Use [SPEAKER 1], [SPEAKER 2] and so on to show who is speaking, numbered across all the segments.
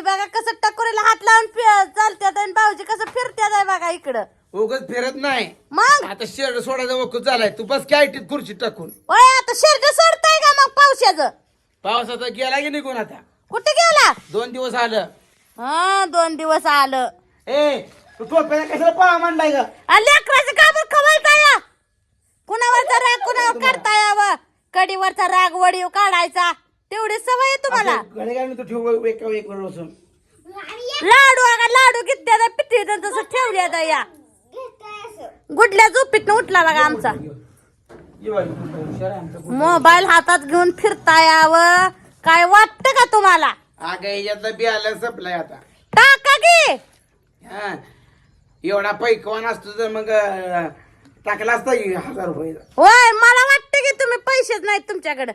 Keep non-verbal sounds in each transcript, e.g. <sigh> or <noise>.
[SPEAKER 1] बघा कसं टकोरीला हात लावून फि- चालत्यात आणि भाऊजी कसं फिरत्यात आहे बघा इकडं.
[SPEAKER 2] उगच फिरत नाही.
[SPEAKER 1] मग?
[SPEAKER 2] आता शर्ट सोडायचा वखूत झालाय. तू बस काय खुर्ची टाकून.
[SPEAKER 1] ओय आता शर्ट सोडताय का मग पावसाचं?
[SPEAKER 2] पावसाचा गेला की निघून आता.
[SPEAKER 1] कुठे गेला?
[SPEAKER 2] दोन दिवस आलं.
[SPEAKER 1] हा दोन दिवस आलं.
[SPEAKER 2] ए तू टोप्याला कशाला पळा मांडलाय का
[SPEAKER 1] लेकराचं काबर खवळताय कुणावरचा राग कुणावर काढताय व कडीवरचा राग वडीव काढायचा. तेवढी सवय आहे तुम्हाला.
[SPEAKER 2] घडे काय तू ठेव एक एक वर बसून.
[SPEAKER 1] लाडू अगा लाडू घेतल्या पिठी तसं ठेवल्या या. गुडल्या झोपीत उठला बघा आमचा.
[SPEAKER 2] ये बाई, हुशार आहे आमचा.
[SPEAKER 1] मोबाईल हातात घेऊन फिरता यावं. काय वाटतं का तुम्हाला?
[SPEAKER 2] अगं याच्यातला बियाला संपलाय आता.
[SPEAKER 1] टाका की.
[SPEAKER 2] हा एवढा पैकवान असतो तर मग अं, टाकला असता की हजार रुपये.
[SPEAKER 1] होय मला वाटतं की तुम्ही पैसेच नाहीत तुमच्याकडे.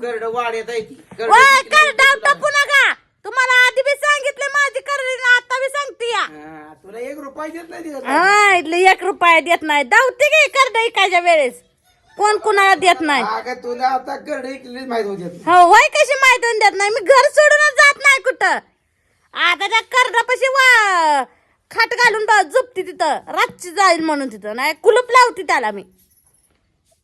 [SPEAKER 2] करड आहे ती. करड
[SPEAKER 1] डाव
[SPEAKER 2] तुला.
[SPEAKER 1] टपू नका. तुम्हाला आधी बी सांगितले माझी कर आता बी सांगते या.
[SPEAKER 2] हा, तुला एक रुपया देत नाही
[SPEAKER 1] हा इथले एक रुपया देत नाही. धावते की कर ऐकायच्या वेळेस? कोण कुणाला देत नाही?
[SPEAKER 2] अगं तुला आता करड इकलीच माहीत होते
[SPEAKER 1] हो वय कशी माहिती देत नाही? मी घर सोडूनच जात नाही कुठं. आता त्या कर्डापाशी वा खाट घालून बा- झोपती तिथं. रातची जाईल म्हणून तिथं. नाही कुलूप लावती त्याला मी.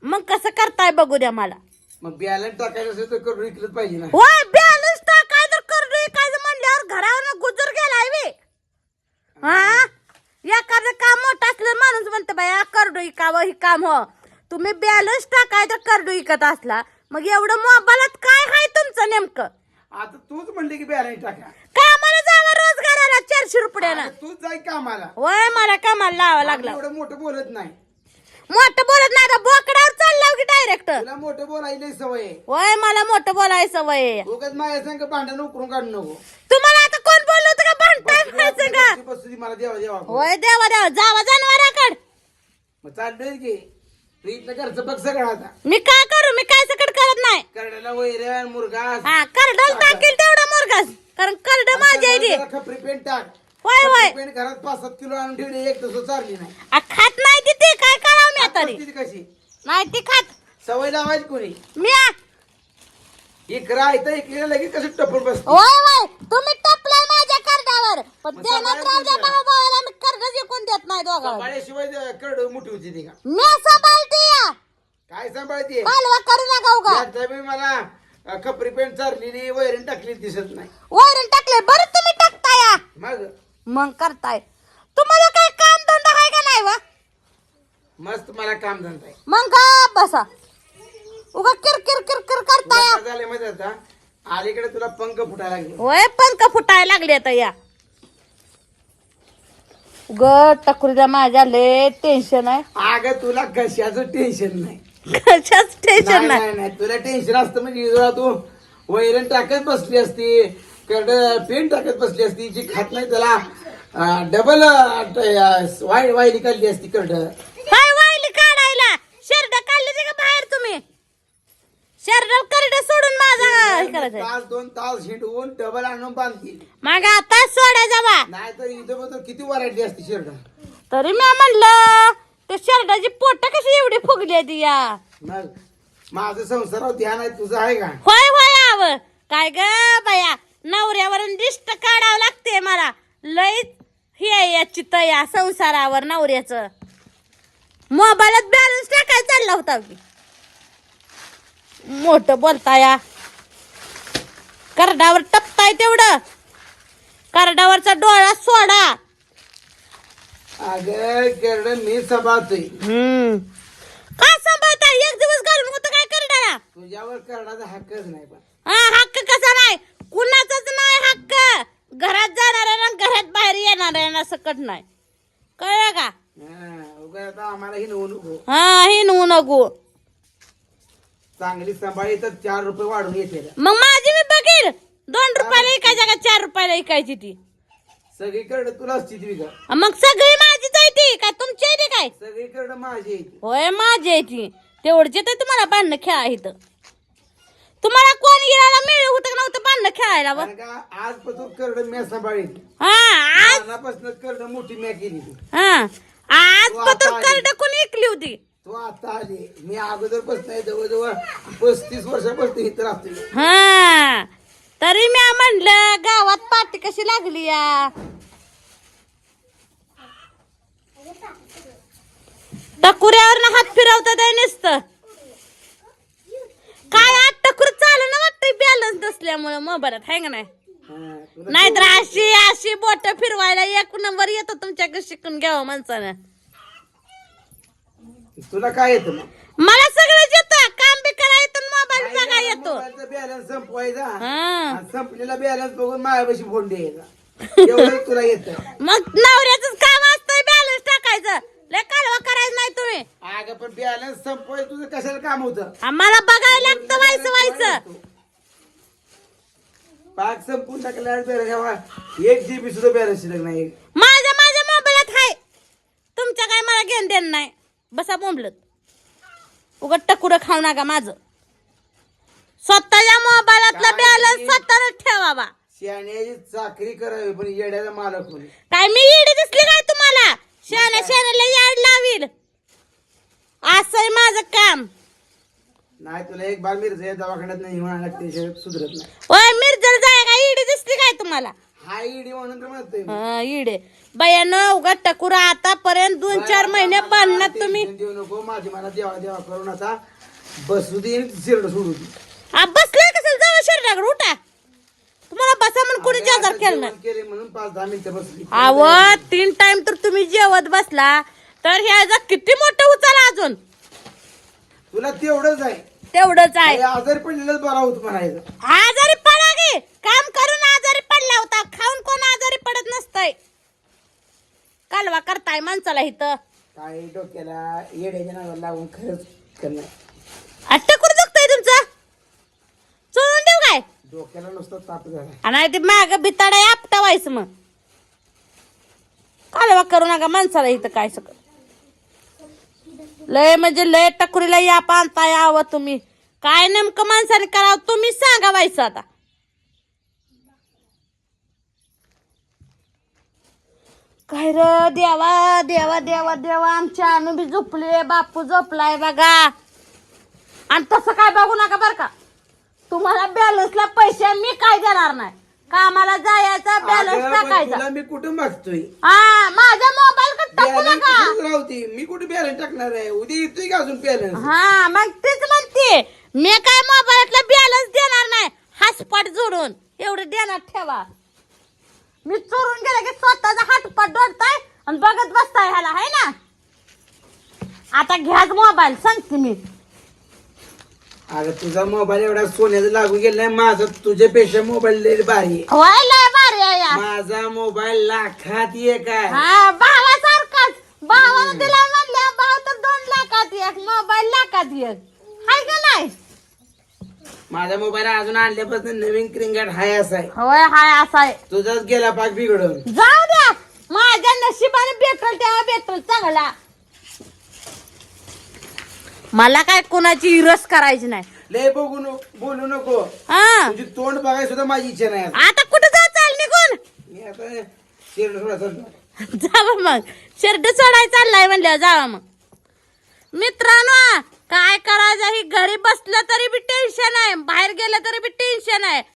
[SPEAKER 1] मग कसं करताय बघू द्या मला.
[SPEAKER 2] मग बॅलन्स टाकायचं असेल तर करड इकलंच पाहिजे ना.
[SPEAKER 1] होय बॅलन्स टाकाय तर करडू काय म्हणल्यावर घरावर गुजर गेलाय बे. हा? एखादं काम मोठं असलं माणूस म्हणतो बाया करडू इकावं ही काम हो. तुम्ही बॅलन्स टाकाय तर करडू इकत असला. मग एवढं मोबाईलात काय हाय तुमचं नेमकं?
[SPEAKER 2] आता तूच म्हणली की बॅलन्स टाका.
[SPEAKER 1] कामाला जावं रोजगाराला चारशे रुपयानं?
[SPEAKER 2] अगं तूच जाय कामाला.
[SPEAKER 1] वय मला कामाला लावा लागला.
[SPEAKER 2] एवढं मोठं बोलत नाही.
[SPEAKER 1] मोठं बोलत नाही आता बोकडावर चालला की डायरेक्ट
[SPEAKER 2] तुला मोठं बोलायला सवय आहे.
[SPEAKER 1] वय मला मोठं बोलायचं वय
[SPEAKER 2] उगाच माझ्या संग भांडण उकरून काढू नको.
[SPEAKER 1] तुम्हाला आता कोण बोललो होतं का भांडताय म्हणायचं का
[SPEAKER 2] बसू- बसू दे मला देवा देवा.
[SPEAKER 1] होय देवा देवा. जावा जनावराकड.
[SPEAKER 2] मग चाललोय की. तू इथलं घरचं बघ सगळं आता.
[SPEAKER 1] मी काय करू? मी काय सकट करत नाही?
[SPEAKER 2] करड्याला वैरण मुरगास.
[SPEAKER 1] हा करडल टाकेल तेवढा मुरगास. कारण करड माझी आहे ती.
[SPEAKER 2] जरा खपरी पेंट टाक.
[SPEAKER 1] होय
[SPEAKER 2] पेंट घरात पाच सात किलो आणून ठेवली एक तसं चालली नाही.
[SPEAKER 1] आ, खात नाही ती ते काय करावं मी आता रे?
[SPEAKER 2] किती कशी?
[SPEAKER 1] नाही ती खात.
[SPEAKER 2] सवय लावायची कोणी?
[SPEAKER 1] मी आ-
[SPEAKER 2] इकरा इथं लगेच कसं टपून बस
[SPEAKER 1] होय होय तुम्ही टपलाय माझ्या करडावर. पण
[SPEAKER 2] मग
[SPEAKER 1] देण्यात
[SPEAKER 2] सांभाळून
[SPEAKER 1] राहू द्या
[SPEAKER 2] तुझ्या.
[SPEAKER 1] भाऊ भावाला मी कर्ज जिंकून देत नाही दोघांना.
[SPEAKER 2] सांभाळ्याशिवाय करड मोठी होती ती का?
[SPEAKER 1] मी सांभाळते या.
[SPEAKER 2] काय सांभाळते
[SPEAKER 1] कालवा करू नका उगा.
[SPEAKER 2] बी मला अं, खपरी पेंट चारलेली वैरण टाकली दिसत नाही.
[SPEAKER 1] वैरण टाकले बरं तुम्ही टाकता या.
[SPEAKER 2] मग?
[SPEAKER 1] मग करताय. तुम्हाला काय काम धंदा आहे का नाही वा?
[SPEAKER 2] मस्त मला काम धंदा आहे.
[SPEAKER 1] मग का बसा. उगा किर किर किर किर करताय.
[SPEAKER 2] तुला काय झालंय माहिती आता अलीकडे तुला पंख फुटायला लागले.
[SPEAKER 1] होय पंख फुटायला लागले आता या. ग टकुरीला माझ्या लय टेन्शन आहे.
[SPEAKER 2] अगं तुला कशाचं टेन्शन नाही?
[SPEAKER 1] कशाच टेन्शन
[SPEAKER 2] नाही
[SPEAKER 1] नाही?
[SPEAKER 2] तुला टेन्शन असतं म्हणजे इजोळा तू वैरण टाकत बसली असती. पेन टाकत बसली असती जी खात नाही त्याला. डबल वाय वायली काढली असती करड
[SPEAKER 1] काय वाहिली काढायला. शर्ट काढले का बाहेर तुम्ही? शर्ट करड सोडून माझा हे
[SPEAKER 2] तास दोन तास हिंडवून डबल आणून बांधतील
[SPEAKER 1] मग आता सोडा जावा.
[SPEAKER 2] नाही तर इथं बघ किती व्हरायटी असते शर्ट.
[SPEAKER 1] तरी मी म्हणलं ते शर्टाची पोट कशी एवढी फुगली ती या?
[SPEAKER 2] मग माझं संसारावर ध्यान आहे तुझं आहे का?
[SPEAKER 1] होय होय आव. काय ग बाया? नवऱ्यावरून दिष्ट काढावं लागते मला. लय हे याची तया संसारावर नवऱ्याचं. मोबाईलात बॅलन्स टाकायला चालला होता की मोठं बोलताया करडावर टपताय तेवढं. करडावरचा डोळा सोडा.
[SPEAKER 2] अगं करड मी सांभाळतोय.
[SPEAKER 1] हम्म. काय सांभाळताय? एक दिवस घालून होतं काय करडाला?
[SPEAKER 2] तुझ्यावर करण्याचा हक्कच नाही पण.
[SPEAKER 1] हा हक्क कसा नाही? कुणाचाच नाही हक्क. घरात जाणाऱ्यांना घरात बाहेर येणाऱ्यांना सकट नाही. कळलं का?
[SPEAKER 2] हा, आम्हाला ही नको.
[SPEAKER 1] हा हे नऊ नको.
[SPEAKER 2] चांगली सांभाळी तर चार रुपये वाढून येते
[SPEAKER 1] मग माझी मी बघेल. दोन रुपयाला इकायच्या का चार रुपयाला इकायची ती.
[SPEAKER 2] सगळीकडे तुला असती ती
[SPEAKER 1] मग सगळी माझीच आहे ती काय तुमची आहे ती काय?
[SPEAKER 2] सगळीकडे माझी आहे.
[SPEAKER 1] होय माझी आहे ती. तेवढचे तर तुम्हाला बांधणं खेळा इथं. तुम्हाला कोण गिरायला मिळलं होतं का नव्हतं बांधणं खेळायला?
[SPEAKER 2] कारण का आजपासून करड सांभाळी
[SPEAKER 1] हा आज
[SPEAKER 2] करड मोठी म्या केली
[SPEAKER 1] हा आज पत्र. करड कोणी इकली होती?
[SPEAKER 2] तू आता आली. मी अगोदर जवळजवळ पस्तीस वर्षापासून इथं राहतोय.
[SPEAKER 1] हा तरी मी म्हणलं गावात पाठी कशी लागली या? टकुऱ्यावर हात फिरवतात आहे नुसतं काय आठ टकुर चालू ना वाटतंय बॅलन्स नसल्यामुळे मोबाईलात आहे का नाही? नाहीतर अशी अशी बोट फिरवायला एक नंबर येतो तुमच्याकडे शिकून घ्यावं माणसानं.
[SPEAKER 2] तुला काय येतं मग?
[SPEAKER 1] मला सगळं येतं. काम बी करा येतं मोबाईल बघा येतो.
[SPEAKER 2] बॅलन्स संपवायचा संपलेला बॅलन्स बघून माझ्यापाशी फोन द्यायचा तुला येतं. <laughs>
[SPEAKER 1] मग नवऱ्याच काम असतंय बॅलन्स टाकायचं. लय कालवा करायचं नाही तुम्ही.
[SPEAKER 2] अगं पण बॅलन्स संपवायचं तुझं कशाला काम होतं?
[SPEAKER 1] आम्हाला बघायला लागतं व्हायचं व्हायचं
[SPEAKER 2] पाक संपून टाकल्यावर बॅलन्स एक जीबी सुद्धा बॅलन्स शिल्लक नाही.
[SPEAKER 1] माझ्या माझ्या मोबाईलात हाय. तुमच्या काय मला घेऊन देणं नाही. बसा बोंबलत. उगत टकुरं खाऊ नका माझं. स्वतःच्या मोबाईलातला
[SPEAKER 2] काय
[SPEAKER 1] बॅलन्स? स्वतःच ठेवावा
[SPEAKER 2] शहाण्याची चाकरी करावी पण येड्याचा मालक होईल
[SPEAKER 1] काय मी येडी दिसली काय तुम्हाला? शाने शानेला याड लावील. असंय माझं काम.
[SPEAKER 2] नाही तुला एक बार मिरचा दवाखान्यात नाही म्हणा लागते सुधरत नाही.
[SPEAKER 1] ओय जाय काय इडी दिसली काय तुम्हाला?
[SPEAKER 2] हा म्हणून तर.
[SPEAKER 1] हा, इडे. बयानं उगा टकुरा आतापर्यंत दोन चार महिने बांधण्यात तुम्ही
[SPEAKER 2] टेन्शन देऊ नको माझी मला देवा देवा बसू दे शिरड सोडू दे.
[SPEAKER 1] आ, बसलाय कसं? जाऊ शरीराकडे उठा. तुम्हाला बसा म्हणून कोणी
[SPEAKER 2] आता
[SPEAKER 1] केलं
[SPEAKER 2] जेवण केले म्हणून पाच दहा मिनिटं बसली.
[SPEAKER 1] आव तीन टाइम तर तुम्ही जेवत बसला. तर ह्याचा किती मोठं उचला अजून?
[SPEAKER 2] तुला तेवढंच आहे.
[SPEAKER 1] तेवढंच आहे.
[SPEAKER 2] आजारी पडलेलंच बरा होत म्हणायचं.
[SPEAKER 1] आजारी पडा गे काम करून आजारी पडला होता. खाऊन कोण आजारी पडत नसतंय? कालवा करताय माणसाला इथं.
[SPEAKER 2] काय डोक्याला येड्याच्या नावाला लागून खरंच करणं
[SPEAKER 1] अट्टकुर दुखतंय तुमचं? चोळून देऊ काय?
[SPEAKER 2] डोक्याला नुसतं ताप झाला
[SPEAKER 1] आणि ते माग बिताडा आपटा व्हायचं मग. कालवा करू नका माणसाला इथं काय सगळं. लय म्हणजे लय टकुरीला या पालता यावं तुम्ही. काय नेमकं माणसाने करावं तुम्ही सांगा व्हायचं आता काय र देवा देवा देवा देवा आमच्या अनु बी झोपले बापू झोपलाय बघा. आणि तसं काय बघू नका बर का. तुम्हाला बॅलन्सला पैसे मी काय देणार नाही. कामाला जायचा बॅलन्स टाकायचा.
[SPEAKER 2] तुला मी कुठं मागतोय?
[SPEAKER 1] हा माझा मोबाईल टाकू
[SPEAKER 2] बॅलन्स
[SPEAKER 1] नका?
[SPEAKER 2] कुठंच राहते मी कुठे बॅलन्स टाकणार आहे? उद्या येतोय का अजून बॅलन्स
[SPEAKER 1] हा मग तेच म्हणते. मी काय मोबाईलातला बॅलन्स देणार नाही. हासपाट जोडून. एवढं देणार ठेवा. मी चोरून गेले की स्वतःचा हातपाट जोडताय आणि बघत बसताय ह्याला है ना? आता घ्याच मोबाईल सांगते मी.
[SPEAKER 2] अगं तुझा मोबाईल एवढा सोन्याचा लागून गेला नाही माझा तुझ्यापेक्षा मोबाईल लय भारी आहे.
[SPEAKER 1] व्हायला भारी आहे या.
[SPEAKER 2] माझा मोबाईल लाखात एक आहे.
[SPEAKER 1] हा भावासारखाच. भावानं दिला म्हणल्या भाव तर दोन लाखात एक मोबाईल लाखात एक. हाय का नाही?
[SPEAKER 2] माझा मोबाईल अजून आणल्यापासून नवीन क्रिंगाट हाय असा आहे.
[SPEAKER 1] होय हाय असा आहे.
[SPEAKER 2] तुझाच गेला पाक बिघडून.
[SPEAKER 1] जाऊ द्या. माझ्या नशिबाने भेटल तेव्हा भेटल चांगला. मला काय कोणाची इरस करायची नाही.
[SPEAKER 2] लय बघू नको बोलू नको.
[SPEAKER 1] हा.
[SPEAKER 2] तुझी तोंड बघायला सुद्धा माझी इच्छा नाही आता.
[SPEAKER 1] आता कुठं जा चाल निघून.
[SPEAKER 2] मी आता शिरड सोडा चाललो.
[SPEAKER 1] जावा मग. शर्ट सोडाय चाललाय म्हणल्यावर जावा मग. मित्रांनो काय करायचं? ही घरी बसलं तरी बी टेन्शन आहे. बाहेर गेलं तरी बी टेन्शन आहे.